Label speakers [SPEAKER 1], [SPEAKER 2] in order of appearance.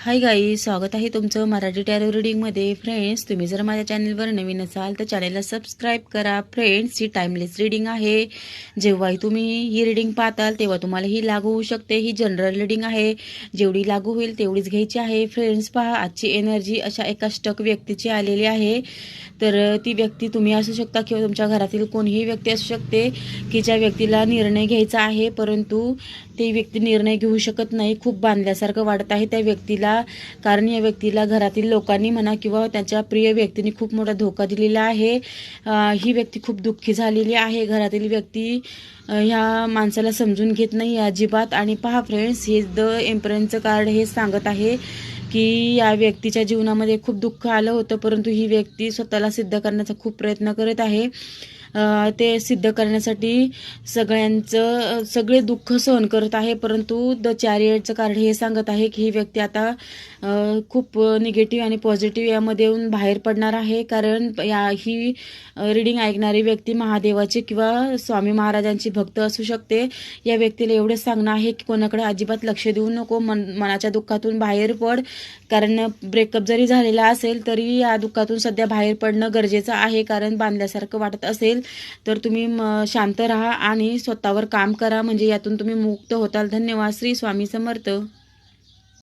[SPEAKER 1] हाय गाई स्वागत आहे तुमचं मराठी टॅरो रिडिंगमध्ये फ्रेंड्स तुम्ही जर माझ्या चॅनलवर नवीन असाल तर चॅनलला सबस्क्राईब करा. फ्रेंड्स ही टाइमलेस रिडिंग आहे. जेव्हाही तुम्ही ही रिडिंग पाहताल तेव्हा तुम्हाला ही लागू होऊ शकते. ही जनरल रिडिंग आहे. जेवढी लागू होईल तेवढीच घ्यायची आहे. फ्रेंड्स पहा आजची एनर्जी अशा एका स्टक व्यक्तीची आलेली आहे. तर ती व्यक्ती तुम्ही असू शकता किंवा तुमच्या घरातील कोणीही व्यक्ती असू शकते की ज्या व्यक्तीला निर्णय घ्यायचा आहे परंतु ती व्यक्ती निर्णय घेऊ शकत नाही. खूप बांधल्यासारखं वाटत आहे त्या व्यक्तीला. कारण या व्यक्तीला घरातील लोकांनी म्हणा किंवा त्याच्या प्रिय व्यक्तीने खूप मोठा धोका दिलेला आहे. ही व्यक्ती खूप दुःखी झालेली आहे. घरातील व्यक्ती ह्या माणसाला समजून घेत नाही अजिबात. आणि पहा फ्रेंड्स हे द एम्परनचं कार्ड हे सांगत आहे. की या व्यक्तीच्या जीवनामध्ये खूप दुःख आलं होतं परंतु ही व्यक्ती स्वतःला सिद्ध करण्याचा खूप प्रयत्न करत आहे. ते सिद्ध करण्यासाठी सगळ्यांचं सगळे दुःख सहन करत आहे परंतु द चॅरियटचं कार्ड हे सांगत आहे की ही व्यक्ती आता खूप निगेटिव्ह आणि पॉझिटिव्ह यामध्ये येऊन बाहेर पडणार आहे. कारण या ही रिडिंग ऐकणारी व्यक्ती महादेवाची किंवा स्वामी महाराजांची भक्त असू शकते. या व्यक्तीला एवढंच सांगणं आहे की कोणाकडे अजिबात लक्ष देऊ नको मन मनाच्या दुःखातून बाहेर पड. कारण ब्रेकअप जरी झालेला असेल तरी या दुःखातून सध्या बाहेर पडणं गरजेचं आहे. कारण बांधल्यासारखं वाटत असेल असेल तर तुम्ही म- शांत राहा आणि स्वतःवर काम करा. म्हणजे यातून तुम्ही मुक्त होताल. धन्यवाद. श्री स्वामी समर्थ.